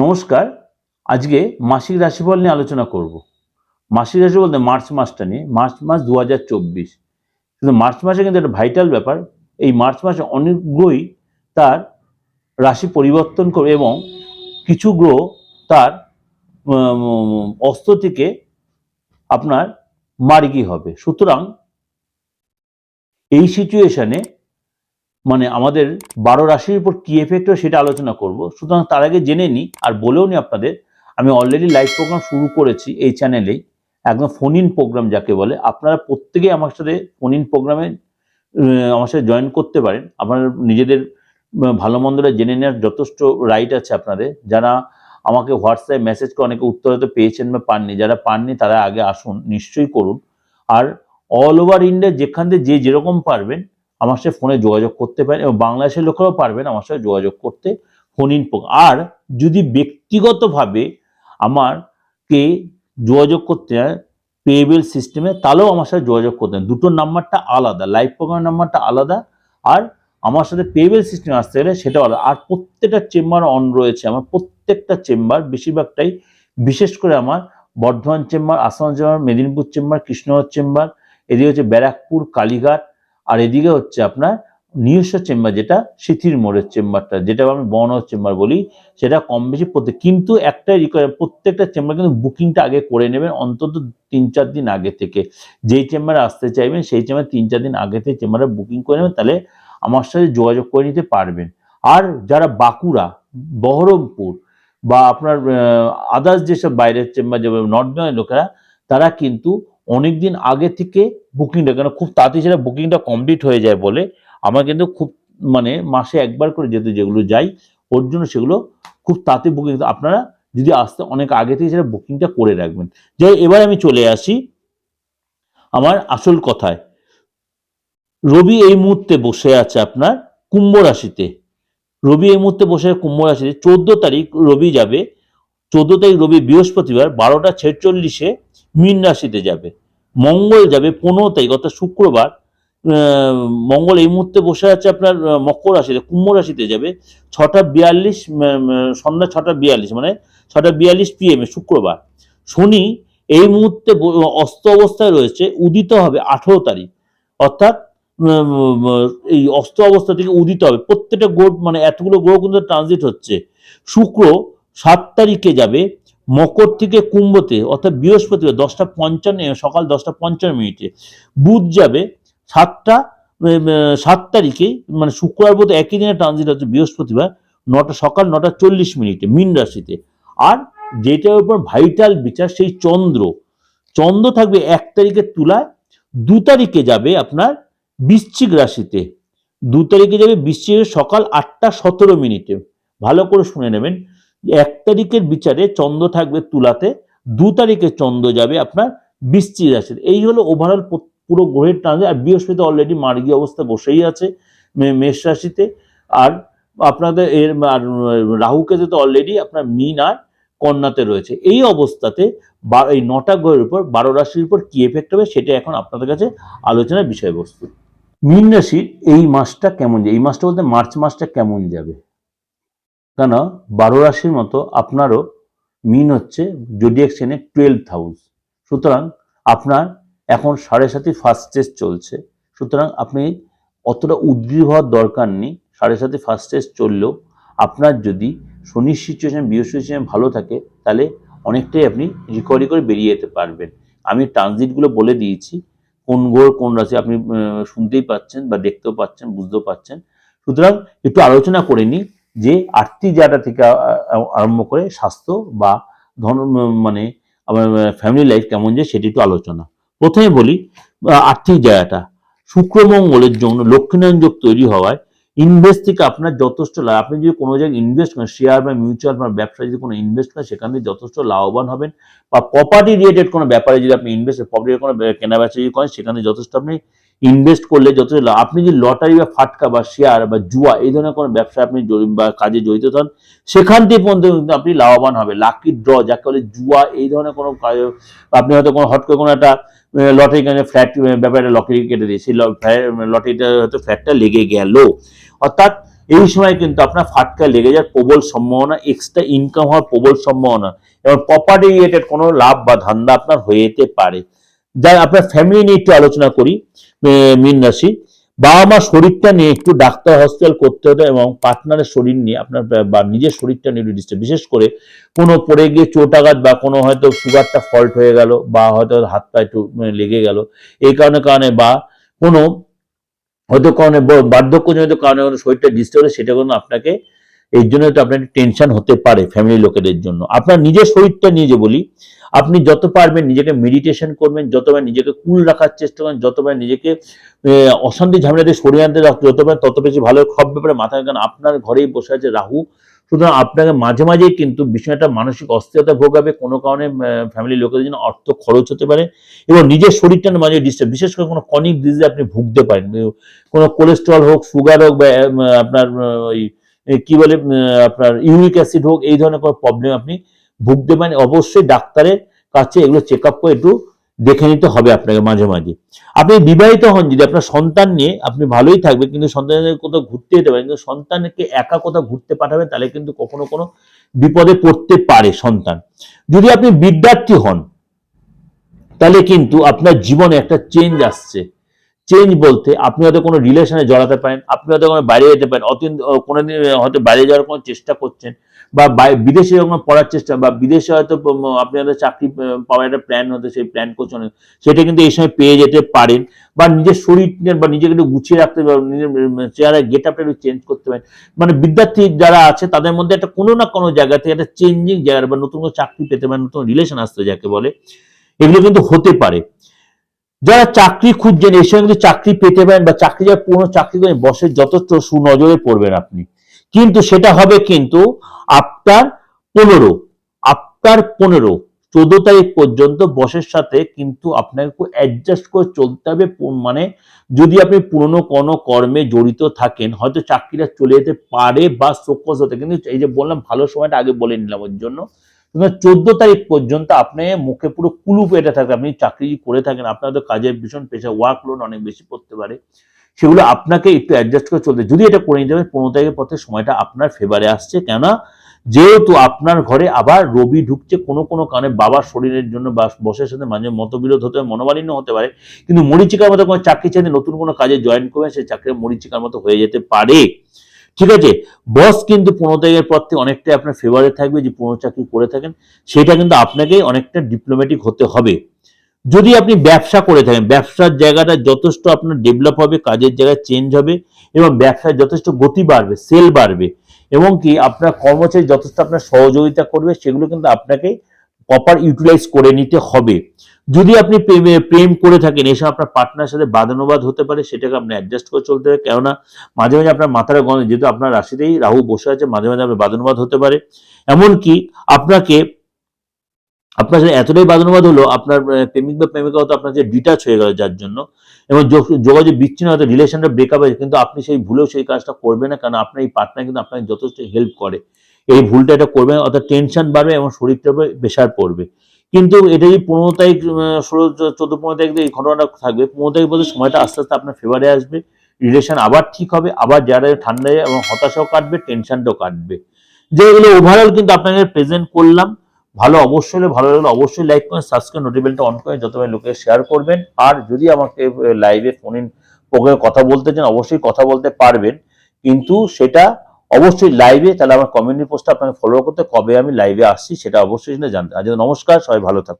নমস্কার আজকে মাসিক রাশিফল নিয়ে আলোচনা করব। মাসিক রাশি বলতে মার্চ মাসটা নিয়ে মার্চ মাস দু হাজার চব্বিশ। কিন্তু মার্চ মাসে কিন্তু একটা ভাইটাল ব্যাপার এই মার্চ মাসে অনেক গ্রহই তার রাশি পরিবর্তন করবে এবং কিছু গ্রহ তার উম, অস্ত থেকে আপনার মার্গি হবে। সুতরাং এই সিচুয়েশনে মানে আমাদের বারো রাশির উপর কি এফেক্ট হয় সেটা আলোচনা করব। সুতরাং তার আগে জেনে নিই, আর বলেও নি আপনাদের, আমি অলরেডি লাইভ প্রোগ্রাম শুরু করেছি এই চ্যানেলেই একদম ফোন ইন প্রোগ্রাম যাকে বলে। আপনারা প্রত্যেকেই আমার সাথে ফোন ইন প্রোগ্রামে আমার সাথে জয়েন করতে পারেন। আপনারা নিজেদের ভালো মন্দটা জেনে নেওয়ার যথেষ্ট রাইট আছে আপনাদের। যারা আমাকে হোয়াটসঅ্যাপ মেসেজ করে, অনেকে উত্তর হয়তো পেয়েছেন বা পাননি। যারা পাননি, তারা আগে আসুন, নিশ্চয়ই করুন। আর অল ওভার ইন্ডিয়া যেখান থেকে যে যেরকম পারবেন আমার সাথে ফোনে যোগাযোগ করতে পারেন এবং বাংলাদেশের লোকেরাও পারবেন আমার সাথে যোগাযোগ করতে ফোন ইন আর যদি ব্যক্তিগতভাবে আমারকে যোগাযোগ করতে হয় পেয়েবেল সিস্টেমে তাহলেও আমার সাথে যোগাযোগ করতে হয়। দুটোর নাম্বারটা আলাদা লাইভ প্রোগ্রাম নাম্বারটা আলাদা আর আমার সাথে পেয়েবেল সিস্টেমে আসতে গেলে সেটা আলাদা। আর প্রত্যেকটা চেম্বার অন রয়েছে, আমার প্রত্যেকটা চেম্বার বেশিরভাগটাই বিশেষ করে আমার Bardhaman chamber Assam chamber Medinipur chamber Krishnanagar chamber এদিকে হচ্ছে ব্যারাকপুর, কালীঘাট আর এদিকে হচ্ছে আপনার নিজস্ব চেম্বার যেটা, সিথির মোড়ের চেম্বারটা যেটা আমি বর্ণর চেম্বার বলি, সেটা কম বেশি প্রত্যেক, কিন্তু একটাই রিকোয়ার প্রত্যেকটা চেম্বার কিন্তু বুকিংটা আগে করে নেবেন অন্তত তিন চার দিন আগে থেকে। যেই চেম্বারে আসতে চাইবেন, সেই চেম্বার তিন চার দিন আগে থেকে চেম্বারে বুকিং করে নেবেন, তাহলে আমার সাথে যোগাযোগ করে নিতে পারবেন। আর যারা বাঁকুড়া, বহরমপুর বা আপনার আদার্স যেসব বাইরের চেম্বার যেমন নর্থ লোকেরা, তারা কিন্তু অনেক দিন আগে থেকে বুকিংটা কেন খুব তাড়াতাড়ি সেটা বুকিংটা কমপ্লিট হয়ে যায় বলে আমার কিন্তু খুব মানে মাসে একবার করে যেতে যেগুলো যাই, ওর জন্য সেগুলো খুব তাড়াতাড়ি বুকিং আপনারা যদি আসতে অনেক আগে থেকে সেটা বুকিংটা করে রাখবেন। যাই এবার আমি চলে আসি আমার আসল কথায়। রবি এই মুহূর্তে বসে আছে আপনার কুম্ভ রাশিতে। রবি এই মুহূর্তে বসে আছে কুম্ভ রাশিতে। চোদ্দ তারিখ রবি যাবে। চোদ্দ তারিখ রবি বৃহস্পতিবার, বারোটা ছেচল্লিশে মীন রাশিতে যাবে। মঙ্গল যাবে পনেরো তারিখ, অর্থাৎ শুক্রবার মঙ্গল এই মুহূর্তে বসে আছে আপনার মকর রাশিতে, কুম্ভ রাশিতে যাবে। ছটা বিয়াল্লিশ সন্ধ্যা ছটা বিয়াল্লিশ মানে ছটা বিয়াল্লিশ পিএম শুক্রবার। শনি এই মুহূর্তে অস্ত অবস্থায় রয়েছে, উদিত হবে আঠেরো তারিখ। অর্থাৎ এই অস্ত অবস্থা থেকে উদিত হবে। প্রত্যেকটা গ্রহ মানে এতগুলো গ্রহ কিন্তু ট্রানজিট হচ্ছে। শুক্র সাত তারিখে যাবে মকর থেকে কুম্ভতে, অর্থাৎ বৃহস্পতিবার দশটা পঞ্চান্ন, সকাল দশটা পঞ্চান্ন মিনিটে। বুধ যাবে সাতটা সাত তারিখে মানে শুক্রবার, বোধ একই দিনে ট্রানজিট হচ্ছে বৃহস্পতিবার, নটা, সকাল নটা চল্লিশ মিনিটে, মিন রাশিতে। আর যেটার উপর ভাইটাল বিচার, সেই চন্দ্র। চন্দ্র থাকবে এক তারিখে তুলায়, দু তারিখে যাবে আপনার বৃশ্চিক রাশিতে। দু তারিখে যাবে বৃশ্চিকের সকাল আটটা সতেরো মিনিটে। ভালো করে শুনে নেবেন। এক তারিখের বিচারে চন্দ্র থাকবে তুলাতে, দু তারিখে চন্দ্র যাবে আপনার বৃশ্চিক রাশিতে এই হলো ওভারঅল পুরো গ্রহের ট্রানজিট আর বৃহস্পতি অলরেডি মার্গী অবস্থা বসেই আছে মেষ রাশিতে। আর আপনাদের এর আর রাহুকেতু তো অলরেডি আপনার মিন আর কন্যাতে রয়েছে। এই অবস্থাতে এই নটা গ্রহের উপর, বারো রাশির উপর কি এফেক্ট হবে সেটা এখন আপনাদের কাছে আলোচনার বিষয়বস্তু। মীন রাশির এই মাসটা কেমন যাবে এই মাসটা বলতে মার্চ মাসটা কেমন যাবে? কেন? বারো রাশির মতো আপনারও মিন হচ্ছে জোডিয়াক সেনে টুয়েলভ হাউস সুতরাং আপনার এখন সাড়ে সাথে ফার্স্ট টেস্ট চলছে। সুতরাং আপনি অতটা উদ্গ্রীব হওয়ার দরকার নেই। সাড়ে সাথে ফার্স্ট টেস্ট চললেও আপনার যদি শনির সিচুয়েশন বৃহস্পতি সিচুয়েশন ভালো থাকে, তাহলে অনেকটাই আপনি রিকভারি করে বেরিয়ে যেতে পারবেন। আমি ট্রানজিটগুলো বলে দিয়েছি। কোন গ্রহ কোন রাশি আপনি শুনতেই পাচ্ছেন বা দেখতেও পাচ্ছেন, বুঝতেও পাচ্ছেন। সুতরাং একটু আলোচনা করে নিই। যে আর্থিক জায়গাটা থেকে আরম্ভ করে স্বাস্থ্য বা ধন মানে আমার ফ্যামিলি লাইফ কেমন যায় সেটি একটু আলোচনা। প্রথমে বলি আর্থিক জায়গাটা। শুক্রমঙ্গলের জন্য লক্ষ্মীনারায়ণ যোগ তৈরি হওয়ায় ইনভেস্ট থেকে আপনার যথেষ্ট লাভ। আপনি যদি কোনো জায়গায় ইনভেস্ট করেন শেয়ার বা মিউচুয়াল বা ব্যবসায় যদি কোনো ইনভেস্ট করেন, সেখান থেকে যথেষ্ট লাভবান হবেন। বা প্রপার্টি রিলেটেড কোনো ব্যাপারে যদি আপনি ইনভেস্ট প্রপার্টির কোনো বে- কেনা বেচা যদি করেন, সেখানে যথেষ্ট আপনি ইনভেস্ট করলে যথেষ্ট লাভ। আপনি যদি লটারি বা ফাটকা বা শেয়ার বা জুয়া, এই ধরনের কোনো ব্যবসায় আপনি বা কাজে জড়িত হন, সেখান থেকে পর্যন্ত কিন্তু আপনি লাভবান হবে লাকি ড্র যাকে বলে জুয়া, এই ধরনের কোনো কাজ- আপনি হয়তো কোনো হট করে কোনো একটা লটারি কেনে ফ্ল্যাট ব্যাপারে লটারি কেটে দিয়ে, সেই লটারিটা হয়তো ফ্ল্যাটটা লেগে গেল। অর্থাৎ এই সময় কিন্তু আপনার ফাটকা লেগে যাওয়ার প্রবল সম্ভাবনা এক্সট্রা ইনকাম হওয়ার প্রবল সম্ভাবনা, এবং প্রপার্টি রিলেটেড কোনো লাভ বা ধান্দা আপনার হয়ে যেতে পারে। যাই, আপনার ফ্যামিলি নিয়ে একটু আলোচনা করি। মীন রাশি। বাবা মা শরীরটা নিয়ে একটু ডাক্তার, হসপিটাল করতে হতো এবং পার্টনারের শরীর নিয়ে আপনার, বা- নিজের শরীরটা নিয়ে ডিস্টার্ব বিশেষ করে কোনো পড়ে গিয়ে চোট আঘাত বা কোনো হয়তো সুগারটা ফল্ট হয়ে গেল বা হয়তো হাত পা একটু লেগে গেল। এই কারণে কারণে বা কোনো হয়তো কারণে বার্ধক্যজনিত কারণে কোনো শরীরটা ডিস্টার্ব হলে সেটা কোনো আপনাকে এই জন্য তো আপনার টেনশন হতে পারে ফ্যামিলি লোকেদের জন্য। আপনার নিজের শরীরটা নিয়ে যে বলি, আপনি যত পারবেন নিজেকে মেডিটেশন করবেন, যতবার নিজেকে কুল রাখার চেষ্টা করবেন, যতবার নিজেকে অশান্তি ঝামেলাতে সরিয়ে আনতে যত- যত পারেন তত বেশি ভালো সব ব্যাপারে মাথায় কারণ আপনার ঘরেই বসে আছে রাহু। সুতরাং আপনাকে মাঝে মাঝেই কিন্তু বিষয়টা মানসিক অস্থিরতা ভোগাবে, কোনো কারণে ফ্যামিলি লোকেদের জন্য অর্থ খরচ হতে পারে এবং নিজের শরীরটা মাঝে ডিস্টার্ব বিশেষ করে কোনো কনিক ডিজিজে আপনি ভুগতে পারেন। কোনো কোলেস্ট্রল হোক সুগার হোক বা আপনার ওই কি বলে আপনার ইউরিক অ্যাসিড হোক, এই ধরনের কোনো প্রবলেম আপনি ভুগতে পারেন। অবশ্যই ডাক্তারের কাছে এগুলো চেক আপ করে একটু দেখে নিতে হবে আপনাকে মাঝে মাঝে। আপনি বিবাহিত হন, যদি আপনার সন্তান নিয়ে আপনি ভালোই থাকবেন, কিন্তু সন্তানের কোথাও ঘুরতে যেতে পারেন, কিন্তু সন্তানকে একা কোথাও ঘুরতে পাঠাবেন, তাহলে কিন্তু কখনো কোনো বিপদে পড়তে পারে সন্তান। যদি আপনি বিদ্যার্থী হন, তাহলে কিন্তু আপনার জীবনে একটা চেঞ্জ আসছে। চেঞ্জ বলতে আপনি হয়তো কোনো রিলেশনে জড়াতে পারেন, আপনি হয়তো কোনো বাইরে যেতে পারেন, অতীন কোনোদিন হয়তো বাইরে যাওয়ার কোনো চেষ্টা করছেন বা বিদেশে যখন পড়ার চেষ্টা বা বিদেশে হয়তো আপনি হয়তো চাকরি পাওয়ার একটা প্ল্যান হতে সেই প্ল্যান করছেন, সেটা কিন্তু এই সময় পেয়ে যেতে পারেন বা নিজের শরীর বা নিজেকে গুছিয়ে রাখতে পারেন, নিজের চেহারা গেট আপটা একটু চেঞ্জ করতে পারেন। মানে বিদ্যার্থী যারা আছে তাদের মধ্যে একটা কোনো না কোনো জায়গা থেকে একটা চেঞ্জিং জায়গা বা নতুন কোনো চাকরি পেতে পারেন নতুন রিলেশন আসতে যাকে বলে, এগুলো কিন্তু হতে পারে। যারা চাকরি খুঁজছেন এই কিন্তু চাকরি পেতে পারেন বা চাকরি যারা পুরনো চাকরি করেন, বসের যথেষ্ট সুনজরে পড়বেন আপনি। কিন্তু সেটা হবে কিন্তু আপনার পনেরো আপনার পনেরো, চোদ্দ তারিখ পর্যন্ত বসের সাথে কিন্তু আপনাকে অ্যাডজাস্ট করে চলতে হবে মানে যদি আপনি পুরনো কোনো কর্মে জড়িত থাকেন, হয়তো চাকরিটা চলে যেতে পারে বা সকস হতে কিন্তু এই যে বললাম, ভালো সময়টা আগে বলে নিলাম ওর জন্য। চোদ্দ তারিখ পর্যন্ত আপনি মুখে পুরো কুলু পেটে থাকে আপনি চাকরি করে থাকেন, আপনার তো কাজের ভীষণ পেশা ওয়ার্ক লোড অনেক বেশি পড়তে পারে। সেগুলো আপনাকে একটু অ্যাডজাস্ট করে চলতে। যদি এটা করে নিতে হবে পনেরো তারিখের পথে সময়টা আপনার ফেভারে আসছে। কেন যেহেতু আপনার ঘরে আবার রবি ঢুকছে, কোনো কোনো কারণে বাবার শরীরের জন্য বা বসের সাথে মাঝে মতবিরোধ হতে পারে, মনোমালিন্য হতে পারে। কিন্তু মরিচিকার মতো কোনো চাকরি চাইতে নতুন কোনো কাজে জয়েন করবেন, সেই চাকরি মরিচিকার মতো হয়ে যেতে পারে। ঠিক আছে? বস কিন্তু পনেরো তারিখের পর থেকে অনেকটাই আপনার ফেভারে থাকবে যে পনেরো চাকরি করে থাকেন। সেটা কিন্তু আপনাকেই অনেকটা ডিপ্লোম্যাটিক হতে হবে। যদি আপনি ব্যবসা করে থাকেন, ব্যবসার জায়গাটা যথেষ্ট আপনার ডেভেলপ হবে, কাজের জায়গায় চেঞ্জ হবে এবং ব্যবসায় যথেষ্ট গতি বাড়বে সেল বাড়বে এবং কি আপনার কর্মচারী যথেষ্ট আপনার সহযোগিতা করবে, সেগুলো কিন্তু আপনাকে প্রপার ইউটিলাইজ করে নিতে হবে। যদি আপনি প্রেমে, প্রেম করে থাকেন, এসব আপনার পার্টনার সাথে বাদানুবাদ হতে পারে, সেটাকে আপনি অ্যাডজাস্ট করে চলতে হবে। কেননা, মাঝে মাঝে আপনার মাথার গন্ধ, যেহেতু আপনার রাশিতেই রাহু বসে আছে, মাঝে মাঝে আপনার বাদানুবাদ হতে পারে। এমনকি আপনাকে, আপনার সাথে এতটাই বাদানুবাদ হলো, আপনার প্রেমিক বা প্রেমিকা হয়তো আপনার যে ডিটাচ হয়ে গেল যার জন্য। এবং যোগাযোগ বিচ্ছিন্ন, হয়তো রিলেশনটা ব্রেকআপ হয়েছে, কিন্তু আপনি সেই ভুলেও সেই কাজটা করবেন না, কারণ আপনার এই পার্টনার কিন্তু আপনাকে যথেষ্ট হেল্প করে। এই ভুলটা এটা করবেন না, অর্থাৎ টেনশন বাড়বে এবং শরীরটা প্রেশার পড়বে। কিন্তু এটা যদি পনেরো তারিখ ষোলো চোদ্দ পনেরো তারিখ এই ঘটনাটা থাকবে পনেরো তারিখ বলতে সময়টা আস্তে আস্তে আপনার ফেভারে আসবে রিলেশন আবার ঠিক হবে আবার যারা ঠান্ডা এবং হতাশাও কাটবে টেনশনটাও কাটবে। যে এগুলো ওভারঅল কিন্তু আপনাকে প্রেজেন্ট করলাম ভালো অবশ্যই ভালো লাগলে অবশ্যই লাইক করেন সাবস্ক্রাইব নোটিফিকেশনটা অন করে যতবার লোকে শেয়ার করবেন। আর যদি আমাকে লাইভে ফোন ইন প্রোগ্রামে কথা বলতে চান অবশ্যই কথা বলতে পারবেন। কিন্তু সেটা অবশ্যই লাইভে তাহলে আমার কমিউনিটি পোস্টটা আপনাকে ফলো করতে কবে আমি লাইভে আসছি, সেটা অবশ্যই জানতে আর নমস্কার, সবাই ভালো থাকুন।